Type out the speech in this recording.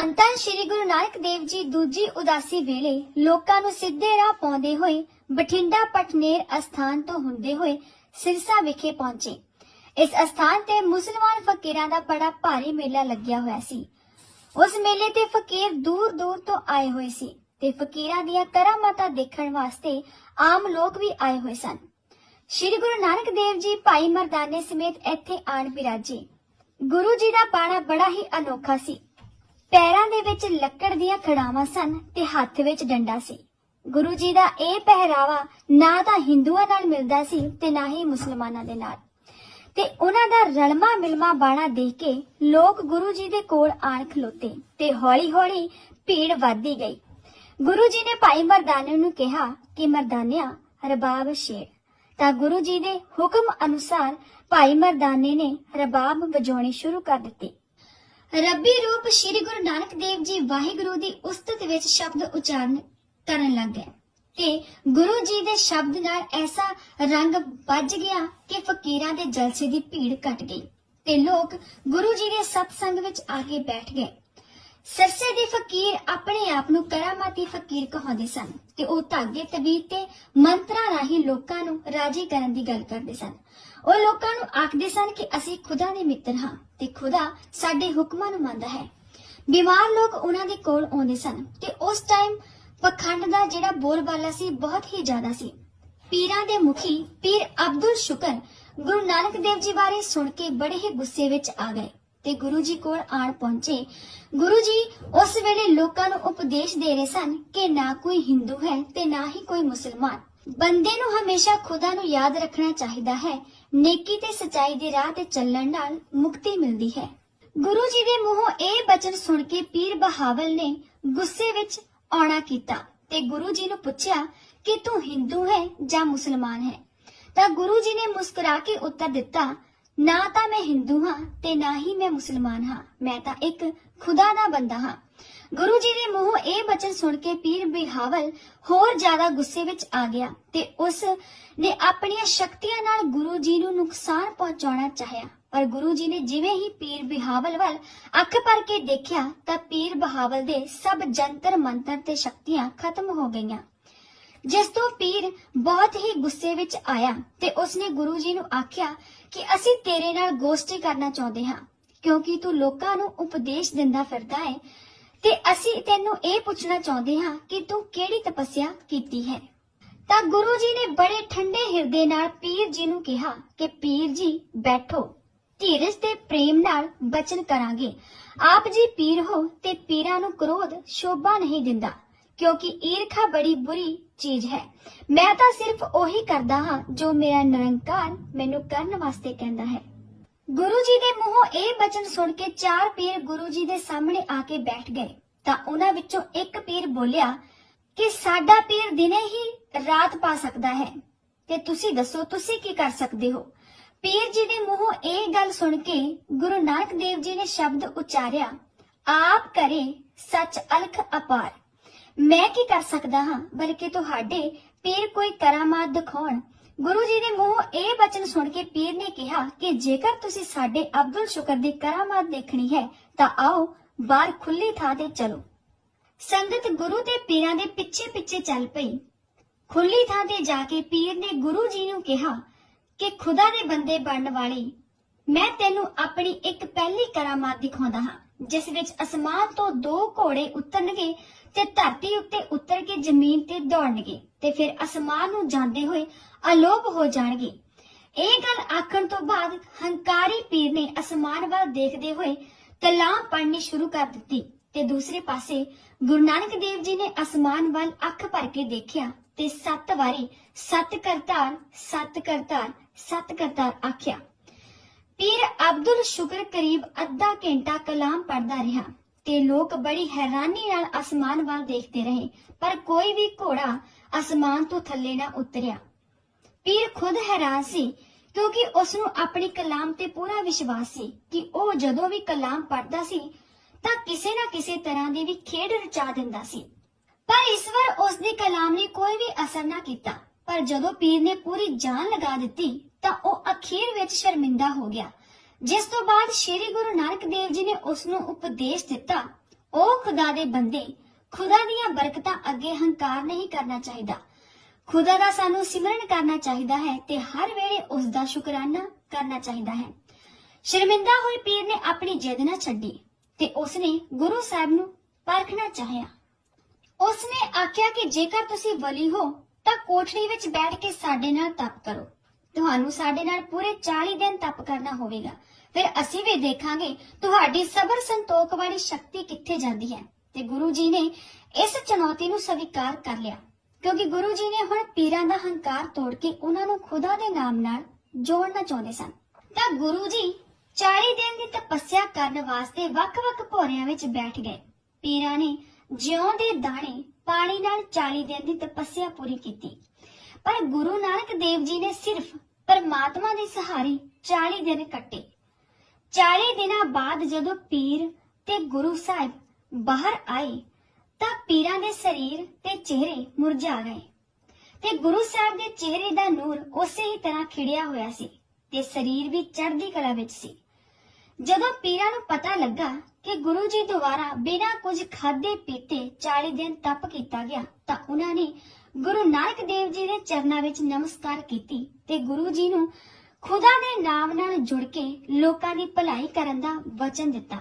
ਧੰਨ ਧੰਨ ਸ੍ਰੀ ਗੁਰੂ ਨਾਨਕ ਦੇਵ ਜੀ ਦੂਜੀ ਉਦਾਸੀ ਵੇਲੇ ਲੋਕਾਂ ਨੂੰ ਸਿੱਧੇ ਰਾਹ ਪਾਉਂਦੇ ਹੋਏ ਬਠਿੰਡਾ ਪਟਨੇਰ ਅਸਥਾਨ ਤੋਂ ਹੁੰਦੇ ਹੋਏ ਸਿਰਸਾ ਵਿਖੇ ਪਹੁੰਚੇ। ਇਸ ਅਸਥਾਨ ਤੇ ਮੁਸਲਮਾਨ ਫਕੀਰਾਂ ਦਾ ਬੜਾ ਭਾਰੀ ਮੇਲਾ ਲੱਗਿਆ ਹੋਇਆ ਸੀ। ਉਸ ਮੇਲੇ ਤੇ ਫਕੀਰ ਦੂਰ ਦੂਰ ਤੋਂ ਆਏ ਹੋਏ ਸੀ ਤੇ ਫਕੀਰਾਂ ਦੀਆਂ ਕਰਾਮਾਤਾਂ ਦੇਖਣ ਵਾਸਤੇ ਆਮ ਲੋਕ ਵੀ ਆਏ ਹੋਏ ਸਨ। ਸ੍ਰੀ ਗੁਰੂ ਨਾਨਕ ਦੇਵ ਜੀ ਭਾਈ ਮਰਦਾਨੇ ਸਮੇਤ ਇੱਥੇ ਆਣ ਬਿਰਾਜੇ। ਗੁਰੂ ਜੀ ਦਾ ਬਾਣਾ ਬੜਾ ਹੀ ਅਨੋਖਾ ਸੀ। ਪੈਰਾਂ ਦੇ ਵਿੱਚ ਲੱਕੜ ਦੀਆਂ ਖੜਾਵਾਂ ਸਨ ਤੇ ਹੱਥ ਵਿੱਚ ਡੰਡਾ ਸੀ। ਗੁਰੂ ਜੀ ਦਾ ਇਹ ਪਹਿਰਾਵਾ ਨਾ ਤਾਂ ਹਿੰਦੂਆਂ ਨਾਲ ਮਿਲਦਾ ਸੀ ਤੇ ਨਾ ਹੀ ਮੁਸਲਮਾਨਾਂ ਦੇ ਨਾਲ। ਤੇ ਉਹਨਾਂ ਦਾ ਰਲਮਾ ਮਿਲਮਾ ਬਾਣਾ ਦੇਖ ਕੇ ਲੋਕ ਗੁਰੂ ਜੀ ਦੇ ਕੋਲ ਆਣ ਖਲੋਤੇ ਤੇ ਹੌਲੀ-ਹੌਲੀ ਭੀੜ ਵੱਧਦੀ ਗਈ। ਗੁਰੂ ਜੀ ਨੇ ਭਾਈ ਮਰਦਾਨੇ ਨੂੰ ਕਿਹਾ ਕਿ ਮਰਦਾਨਿਆ, ਰਬਾਬ ਸ਼ੇਰ ਤਾਂ ਗੁਰੂ ਜੀ ਦੇ ਹੁਕਮ ਅਨੁਸਾਰ ਭਾਈ ਮਰਦਾਨੇ ਨੇ ਰਬਾਬ ਵਜਾਉਣੀ ਸ਼ੁਰੂ ਕਰ ਦਿੱਤੀ। ਰੱਬੀ ਰੂਪ ਸ੍ਰੀ ਗੁਰੂ ਨਾਨਕ ਦੇਵ ਜੀ ਵਾਹਿਗੁਰੂ ਦੀ ਉਸਤਤ ਵਿੱਚ ਸ਼ਬਦ ਉਚਾਰਨ ਕਰਨ ਲੱਗ ਗਏ। ਤੇ ਗੁਰੂ ਜੀ ਦੇ ਸ਼ਬਦ ਨਾਲ ਐਸਾ ਰੰਗ ਵੱਜ ਗਿਆ ਕਿ ਫਕੀਰਾਂ ਦੇ ਜਲਸੇ ਦੀ ਭੀੜ ਘਟ ਗਈ ਤੇ ਲੋਕ ਗੁਰੂ ਜੀ ਦੇ ਸਤਸੰਗ ਵਿੱਚ ਆ ਕੇ ਬੈਠ ਗਏ। ਸਰਸੇ ਦੇ ਫਕੀਰ ਆਪਣੇ ਆਪ ਨੂੰ ਕਰਾਮਾਤੀ ਫਕੀਰ ਕਹਾਉਂਦੇ ਸਨ ਤੇ ਉਹ ਧਾਗੇ, ਤਵੀਤ ਤੇ ਮੰਤਰਾਂ ਰਾਹੀਂ ਲੋਕਾਂ ਨੂੰ ਰਾਜੀ ਕਰਨ ਦੀ ਗੱਲ ਕਰਦੇ ਸਨ। ਉਹ ਲੋਕਾਂ ਨੂੰ ਆਖਦੇ ਸਨ ਕਿ ਅਸੀਂ ਖੁਦਾ ਦੇ ਮਿੱਤਰ ਹਾਂ ਤੇ ਖੁਦਾ ਸਾਡੇ ਹੁਕਮਾਂ ਨੂੰ ਮੰਨਦਾ ਹੈ। ਬਿਮਾਰ ਲੋਕ ਉਹਨਾਂ ਦੇ ਕੋਲ ਆਉਂਦੇ ਸਨ ਤੇ ਉਸ ਟਾਈਮ ਪਖੰਡ ਦਾ ਜਿਹੜਾ ਬੋਲਬਾਲਾ ਸੀ ਬਹੁਤ ਹੀ ਜ਼ਿਆਦਾ ਸੀ। ਪੀਰਾਂ ਦੇ ਮੁਖੀ ਪੀਰ ਅਬਦੁਲ ਸ਼ੁਕਰ ਗੁਰੂ ਨਾਨਕ ਦੇਵ ਜੀ ਬਾਰੇ ਸੁਣ ਕੇ ਬੜੇ ਹੀ ਗੁੱਸੇ ਵਿੱਚ ਆ ਗਏ ਤੇ ਗੁਰੂ ਜੀ ਕੋਲ ਆਣ ਪਹੁੰਚੇ। ਗੁਰੂ ਜੀ ਉਸ ਵੇਲੇ ਲੋਕਾਂ ਨੂੰ ਉਪਦੇਸ਼ ਦੇ ਰਹੇ ਸਨ ਕਿ ਨਾ ਕੋਈ ਹਿੰਦੂ ਹੈ ਤੇ ਨਾ ਹੀ ਕੋਈ ਮੁਸਲਮਾਨ। ਬੰਦੇ ਨੂੰ ਹਮੇਸ਼ਾ ਖੁਦਾ ਨੂੰ ਯਾਦ ਰੱਖਣਾ ਚਾਹੀਦਾ ਹੈ। ਨੇਕੀ ਤੇ ਸਚਾਈ ਦੇ ਰਾਹ ਤੇ ਚੱਲਣ ਨਾਲ ਮੁਕਤੀ ਮਿਲਦੀ ਹੈ। ਗੁਰੂ ਜੀ ਦੇ ਮੂੰਹੋਂ ਇਹ ਬਚਨ ਸੁਣ ਕੇ ਪੀਰ ਬਹਾਵਲ ਨੇ ਗੁੱਸੇ ਵਿੱਚ ਆਉਣਾ ਕੀਤਾ ਤੇ ਗੁਰੂ ਜੀ ਨੂੰ ਪੁੱਛਿਆ ਕਿ ਤੂੰ ਹਿੰਦੂ ਹੈ ਜਾਂ ਮੁਸਲਮਾਨ ਹੈ? ਤਾਂ ਗੁਰੂ ਜੀ ਨੇ ਮੁਸਕਰਾ ਕੇ ਉੱਤਰ ਦਿੱਤਾ ਨਾ ਤਾਂ ਮੈਂ ਹਿੰਦੂ ਹਾਂ ਤੇ ਨਾ ਹੀ ਮੈਂ ਮੁਸਲਮਾਨ ਹਾਂ। ਮੈਂ ਤਾਂ ਇੱਕ ਖੁਦਾ ਦਾ ਬੰਦਾ ਹਾਂ। ਗੁਰੂ ਜੀ ਦੇ ਮੂੰਹੋਂ ਇਹ ਬਚਨ ਸੁਣ ਕੇ ਪੀਰ ਬਿਹਾਵਲ ਹੋਰ ਜ਼ਿਆਦਾ ਗੁੱਸੇ ਵਿੱਚ ਆ ਗਿਆ ਤੇ ਉਸ ਨੇ ਆਪਣੀਆਂ ਸ਼ਕਤੀਆਂ ਨਾਲ ਗੁਰੂ ਜੀ ਨੂੰ ਨੁਕਸਾਨ ਪਹੁੰਚਾਉਣਾ ਚਾਹਿਆ। ਪਰ ਗੁਰੂ ਜੀ ਨੇ ਜਿਵੇਂ ਹੀ ਪੀਰ ਬਿਹਾਵਲ ਵੱਲ ਅੱਖ ਭਰ ਕੇ ਦੇਖਿਆ ਤਾਂ ਪੀਰ ਬਹਾਵਲ ਦੇ ਸਭ ਜੰਤਰ ਮੰਤਰ ਤੇ ਸ਼ਕਤੀਆਂ ਖਤਮ ਹੋ ਗਈਆਂ। ਜਿਸ ਤੋਂ ਪੀਰ ਬਹੁਤ ਹੀ ਗੁੱਸੇ ਵਿੱਚ ਆਇਆ ਤੇ ਉਸਨੇ ਗੁਰੂ ਜੀ ਨੂੰ ਆਖਿਆ ਕਿ ਅਸੀਂ ਤੇਰੇ ਨਾਲ ਗੋਸ਼ਟੀ ਕਰਨਾ ਚਾਹੁੰਦੇ ਹਾਂ, ਕਿਉਂਕਿ ਤੂੰ ਲੋਕਾਂ ਨੂੰ ਉਪਦੇਸ਼ ਦਿੰਦਾ ਫਿਰਦਾ ਹੈ ਤੇ ਅਸੀਂ ਤੈਨੂੰ ਇਹ ਪੁੱਛਣਾ ਚਾਹੁੰਦੇ ਹਾਂ ਕਿ ਤੂੰ ਕਿਹੜੀ ਤਪੱਸਿਆ ਕੀਤੀ ਹੈ। ਤਾਂ ਗੁਰੂ ਜੀ ਨੇ ਬੜੇ ਠੰਡੇ ਹਿਰਦੇ ਨਾਲ ਪੀਰ ਜੀ ਨੂੰ ਕਿਹਾ ਕਿ ਪੀਰ ਜੀ, ਬੈਠੋ, ਧੀਰਜ ਤੇ ਪ੍ਰੇਮ ਨਾਲ ਬਚਨ ਕਰਾਂਗੇ। ਆਪ ਜੀ ਪੀਰ ਹੋ ਤੇ ਪੀਰਾਂ ਨੂੰ ਕ੍ਰੋਧ ਸ਼ੋਭਾ ਨਹੀਂ ਦਿੰਦਾ, ਕਿਉਂਕਿ ਈਰਖਾ ਬੜੀ ਬੁਰੀ ਚੀਜ਼ ਹੈ। ਮੈਂ ਤਾਂ ਸਿਰਫ ਉਹੀ ਕਰਦਾ ਹਾਂ ਜੋ ਮੇਰਾ ਨਿਰੰਕਾਰ ਮੈਨੂੰ ਕਰਨ ਵਾਸਤੇ ਕਹਿੰਦਾ ਹੈ। ਗੁਰੂ ਜੀ ਦੇ ਮੂੰਹੋਂ ਇਹ ਬਚਨ ਸੁਣ ਕੇ ਚਾਰ ਪੀਰ ਗੁਰੂ ਜੀ ਦੇ ਸਾਹਮਣੇ ਆ ਕੇ ਬੈਠ ਗਏ। ਤਾਂ ਉਹਨਾਂ ਵਿੱਚੋਂ ਇੱਕ ਪੀਰ ਬੋਲਿਆ ਕਿ ਸਾਡਾ ਪੀਰ ਦਿਨੇ ਹੀ ਰਾਤ ਪਾ ਸਕਦਾ ਹੈ। ਤੇ ਤੁਸੀਂ ਦੱਸੋ, ਤੁਸੀਂ ਕੀ ਕਰ ਸਕਦੇ ਹੋ? ਪੀਰ ਜੀ ਦੇ ਮੂੰਹੋਂ ਇਹ ਗੱਲ ਸੁਣ ਕੇ ਗੁਰੂ ਨਾਨਕ ਦੇਵ ਜੀ ਨੇ ਸ਼ਬਦ ਉਚਾਰਿਆ, ਆਪ ਕਰੇ ਸੱਚ ਅਲਖ ਅਪਾਰ। ਮੈਂ ਕੀ ਕਰ ਸਕਦਾ ਹਾਂ? ਬਲਕਿ ਤੁਹਾਡੇ ਪੀਰ ਕੋਈ ਕਰਾਮਾਤ ਦਿਖਾਉਣ। ਗੁਰੂ ਜੀ ਦੇ ਮੂੰਹ ਇਹ ਬਚਨ ਸੁਣ ਕੇ ਪੀਰ ਨੇ ਕਿਹਾ ਕਿ ਜੇਕਰ ਤੁਸੀਂ ਸਾਡੇ ਅਬਦੁਲ ਸ਼ੁਕਰ ਦੀ ਕਰਾਮਾਤ ਦੇਖਣੀ ਹੈ, ਤਾਂ ਆਓ ਬਾਹਰ ਖੁੱਲੀ ਥਾਂ ਤੇ ਚਲੋ। ਸੰਗਤ ਗੁਰੂ ਤੇ ਪੀਰਾਂ ਦੇ ਪਿੱਛੇ ਪਿੱਛੇ ਚੱਲ ਪਈ। ਖੁੱਲੀ ਥਾਂ ਤੇ ਜਾ ਕੇ ਪੀਰ ਨੇ ਗੁਰੂ ਜੀ ਨੂੰ ਕਿਹਾ ਕਿ ਖੁਦਾ ਦੇ ਬੰਦੇ ਬਣਨ ਵਾਲੀ, ਮੈਂ ਤੈਨੂੰ ਆਪਣੀ ਇੱਕ ਪਹਿਲੀ ਕਰਾਮਾਤ ਦਿਖਾਉਂਦਾ ਹਾਂ। ਜਿਸ ਵਿੱਚ ਅਸਮਾਨ ਤੋਂ ਦੋ ਘੋੜੇ ਉਤਰਨਗੇ ਤੇ ਧਰਤੀ ਉੱਤੇ ਉਤਰ ਕੇ ਜ਼ਮੀਨ ਤੇ ਦੌੜਨਗੇ ਤੇ ਫਿਰ ਅਸਮਾਨ ਨੂੰ ਜਾਂਦੇ ਹੋਏ ਅਲੋਪ ਹੋ ਜਾਣਗੇ। ਇਹ ਗੱਲ ਆਖਣ ਤੋਂ ਬਾਅਦ ਹੰਕਾਰੀ ਪੀਰ ਨੇ ਅਸਮਾਨ ਵੱਲ ਦੇਖਦੇ ਹੋਏ ਕਲਾਮ ਪੜ੍ਹਨੀ ਸ਼ੁਰੂ ਕਰ ਦਿੱਤੀ ਤੇ ਦੂਸਰੇ ਪਾਸੇ ਗੁਰੂ ਨਾਨਕ ਦੇਵ ਜੀ ਨੇ ਅਸਮਾਨ ਵੱਲ ਅੱਖ ਭਰ ਕੇ ਦੇਖਿਆ ਤੇ ਸੱਤ ਵਾਰੀ ਸਤ ਕਰਤਾਰ ਸਤ ਕਰਤਾਰ ਸਤ ਕਰਤਾਰ ਆਖਿਆ। ਪੀਰ ਅਬਦੁਲ ਸ਼ੁਕਰ ਕਰੀਬ ਅੱਧਾ ਘੰਟਾ ਕਲਾਮ ਪੜਦਾ ਰਿਹਾ ਤੇ ਲੋਕ ਬੜੀ ਹੈਰਾਨੀ ਨਾਲ ਅਸਮਾਨ ਵੱਲ ਦੇਖਦੇ ਰਹੇ, ਪਰ ਕੋਈ ਵੀ ਘੋੜਾ ਅਸਮਾਨ ਤੋਂ ਥੱਲੇ ਨਾ ਉਤਰਿਆ। ਪੀਰ ਖੁਦ ਹੈਰਾਨ ਸੀ, ਕਿਉਂਕਿ ਉਸ ਨੂੰ ਆਪਣੀ ਕਲਾਮ ਤੇ ਪੂਰਾ ਵਿਸ਼ਵਾਸ ਸੀ ਕਿ ਉਹ ਜਦੋਂ ਵੀ ਕਲਾਮ ਪੜਦਾ ਸੀ, ਤਾਂ ਕਿਸੇ ਨਾ ਕਿਸੇ ਤਰ੍ਹਾਂ ਦੀ ਵੀ ਖੇਡ ਰਚਾ ਦਿੰਦਾ ਸੀ। ਪਰ ਇਸ ਵਾਰ ਉਸ ਦੇ ਕਲਾਮ ਨੇ ਕੋਈ ਵੀ ਅਸਰ ਨਾ ਕੀਤਾ, ਪਰ ਜਦੋਂ ਪੀਰ ਨੇ ਪੂਰੀ ਜਾਨ ਲਗਾ ਦਿੱਤੀ ਤਾਂ ਉਹ ਅਖੀਰ ਵਿੱਚ ਸ਼ਰਮਿੰਦਾ ਹੋ ਗਿਆ। ਜਿਸ ਤੋਂ ਬਾਅਦ ਸ੍ਰੀ ਗੁਰੂ ਨਾਨਕ ਦੇਵ ਜੀ ਨੇ ਉਸ ਨੂੰ ਉਪਦੇਸ਼ ਦਿੱਤਾ, ਉਹ ਖੁਦਾ ਦੇ ਬੰਦੇ, ਖੁਦਾ ਦੀਆਂ ਬਰਕਤਾਂ ਅੱਗੇ ਹੰਕਾਰ ਨਹੀਂ ਕਰਨਾ ਚਾਹੀਦਾ। ਖੁਦਾ ਦਾ ਸਾਨੂੰ ਸਿਮਰਨ ਕਰਨਾ ਚਾਹੀਦਾ ਹੈ ਤੇ ਹਰ ਵੇਲੇ ਉਸ ਦਾ ਸ਼ੁਕਰਾਨਾ ਕਰਨਾ ਚਾਹੀਦਾ ਹੈ। ਸ਼ਰਮਿੰਦਾ ਹੋਏ ਪੀਰ ਨੇ ਆਪਣੀ ਜਿੱਦ ਨਾ ਛੱਡੀ ਤੇ ਉਸਨੇ ਗੁਰੂ ਸਾਹਿਬ ਨੂੰ ਪਰਖਣਾ ਚਾਹਿਆ। ਉਸਨੇ ਆਖਿਆ ਕਿ ਜੇਕਰ ਤੁਸੀਂ ਵਲੀ ਹੋ, ਤਾਂ ਕੋਠੜੀ ਵਿੱਚ ਬੈਠ ਕੇ ਸਾਡੇ ਨਾਲ ਤਪ ਕਰੋ। ਤੁਹਾਨੂੰ ਸਾਡੇ ਨਾਲ ਪੂਰੇ 40 ਦਿਨ ਤਪ ਕਰਨਾ ਹੋਵੇਗਾ। ਫਿਰ ਅਸੀਂ ਵੀ ਦੇਖਾਂਗੇ ਤੁਹਾਡੀ ਸਬਰ ਸੰਤੋਖ ਵਾਲੀ ਸ਼ਕਤੀ ਕਿੱਥੇ ਜਾਂਦੀ ਹੈ। ਤੇ ਗੁਰੂ ਜੀ ਨੇ ਇਸ ਚੁਣੌਤੀ ਨੂੰ ਸਵੀਕਾਰ ਕਰ ਲਿਆ। ਕਿਉਂਕਿ ਗੁਰੂ ਜੀ ਨੇ ਹੁਣ ਪੀਰਾਂ ਦਾ ਹੰਕਾਰ ਤੋੜ ਕੇ ਉਹਨਾਂ ਨੂੰ ਖੁਦਾ ਦੇ ਨਾਮ ਨਾਲ ਜੋੜਨਾ ਚਾਹੁੰਦੇ ਸਨ। ਤਾਂ ਗੁਰੂ ਜੀ 40 ਦਿਨ ਦੀ ਤਪੱਸਿਆ ਕਰਨ ਵਾਸਤੇ ਵੱਖ-ਵੱਖ ਭੋਰਿਆਂ ਵਿੱਚ ਬੈਠ ਗਏ। ਪੀਰਾਂ ਨੇ ਜਿਉਂ ਦੇ ਦਾਣੇ ਪਾਣੀ ਨਾਲ 40 ਦਿਨ ਦੀ ਤਪੱਸਿਆ ਪੂਰੀ ਕੀਤੀ। ਪਰ ਗੁਰੂ ਨਾਨਕ ਦੇਵ ਜੀ ਨੇ ਸਿਰਫ ਪਰਮਾਤਮਾ ਦੇ ਸਹਾਰੇ 40 ਦਿਨ ਕੱਟੇ। 40 ਦਿਨਾਂ ਬਾਅਦ ਜਦੋਂ ਪੀਰ ਤੇ ਗੁਰੂ ਸਾਹਿਬ ਬਾਹਰ ਆਏ, ਤਾਂ ਪੀਰਾਂ ਦੇ ਸਰੀਰ ਤੇ ਚਿਹਰੇ ਮੁਰਝਾ ਗਏ ਤੇ ਗੁਰੂ ਸਾਹਿਬ ਦੇ ਚਿਹਰੇ ਦਾ ਨੂਰ ਉਸੇ ਹੀ ਤਰ੍ਹਾਂ ਖਿੜਿਆ ਹੋਇਆ ਸੀ ਤੇ ਸਰੀਰ ਵੀ ਚੜ੍ਹਦੀ ਕਲਾ ਵਿੱਚ ਸੀ। ਜਦੋਂ ਪੀਰਾਂ ਨੂੰ ਪਤਾ ਲੱਗਾ ਕਿ ਗੁਰੂ ਜੀ ਦੁਆਰਾ ਬਿਨਾਂ ਕੁਝ ਖਾਦੇ ਪੀਤੇ 40 ਦਿਨ ਤਪ ਕੀਤਾ ਗਿਆ, ਤਾਂ ਉਹਨਾਂ ਨੇ ਗੁਰੂ ਨਾਨਕ ਦੇਵ ਜੀ ਦੇ ਚਰਨਾਂ ਵਿੱਚ ਨਮਸਕਾਰ ਕੀਤੀ ਤੇ ਗੁਰੂ ਜੀ ਨੂੰ ਖੁਦਾ ਦੇ ਨਾਮ ਨਾਲ ਜੁੜ ਕੇ ਲੋਕਾਂ ਦੀ ਭਲਾਈ ਕਰਨ ਦਾ ਵਚਨ ਦਿੱਤਾ।